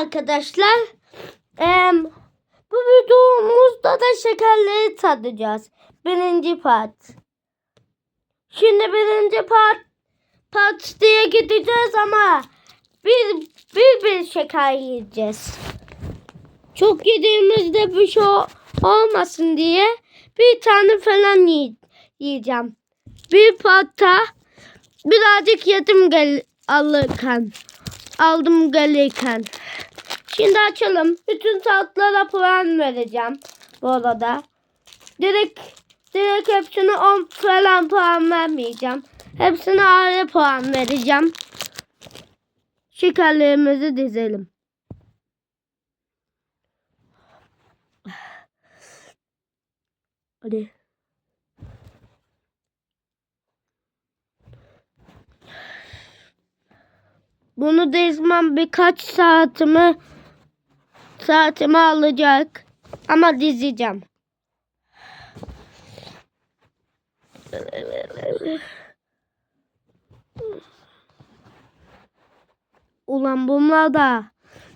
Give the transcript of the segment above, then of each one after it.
arkadaşlar. Em, bu videomuzda da şekerleri tadacağız. Birinci part. Şimdi birinci part part diye gideceğiz ama bir bir bir şeker yiyeceğiz. Çok yediğimizde bir şey olmasın diye bir tane falan yiy- yiyeceğim. Bir parta birazcık yedim gel alırken. Aldım gelirken. Şimdi açalım. Bütün tatlara puan vereceğim. Bu arada. Direkt direkt hepsine 10 falan puan vermeyeceğim. Hepsine ayrı puan vereceğim. Şekerlerimizi dizelim. Hadi. Bunu dizmem birkaç saatimi saatimi alacak. Ama dizeceğim. Ulan bunlar da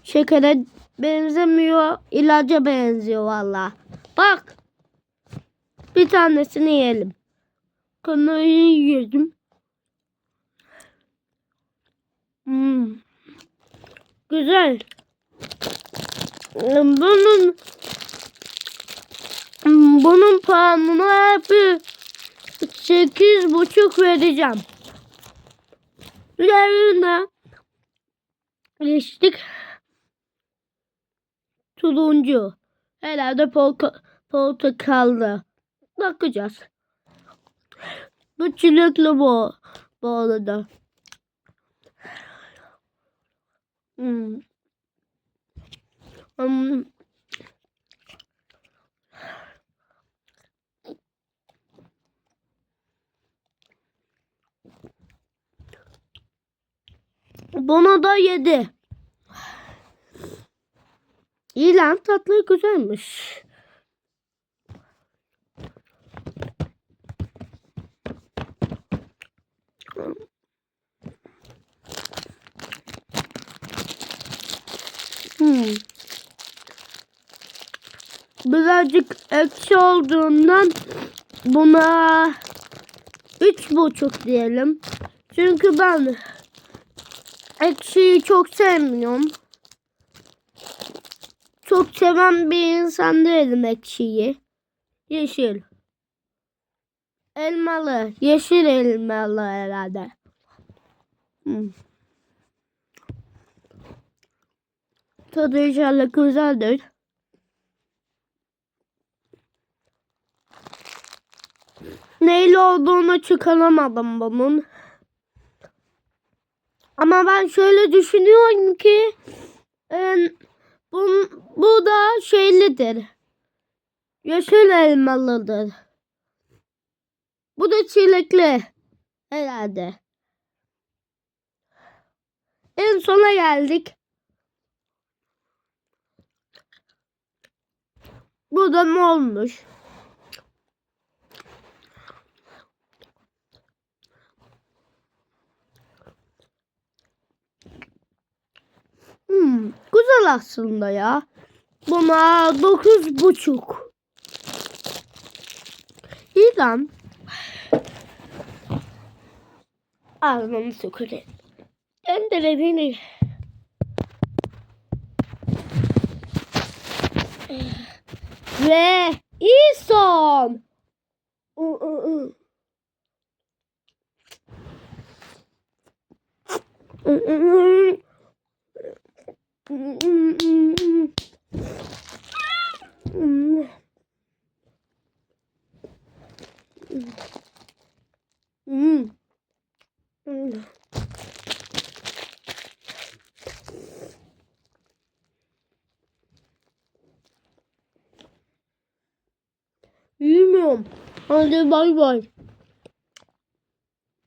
şekere benzemiyor, ilaca benziyor valla. Bak. Bir tanesini yiyelim. Kanayı yedim. Hmm. Güzel. Bunun bunun puanına bir sekiz buçuk vereceğim. Diğerine geçtik. Turuncu. Herhalde polka, portakallı. Bakacağız. Bu çilekli bu. Bu arada. Hmm. Hmm. Buna da yedi. İyi lan tatlı güzelmiş. Hmm. Birazcık ekşi olduğundan buna üç buçuk diyelim. Çünkü ben ekşiyi çok sevmiyorum. Çok seven bir insan değilim ekşiyi. Yeşil. Elmalı. Yeşil elmalı herhalde. Hmm. Tadı inşallah güzeldir. Neyle olduğunu çıkaramadım bunun. Ama ben şöyle düşünüyorum ki e, bu, bu da şeylidir. Yeşil elmalıdır. Bu da çilekli. Herhalde. En sona geldik. Bu da ne olmuş? Hmm, güzel aslında ya. Buna dokuz buçuk. İyi lan. Ağzımı. Endere beni. Ve iyi son. Iı, Hmm. Hadi bay bay.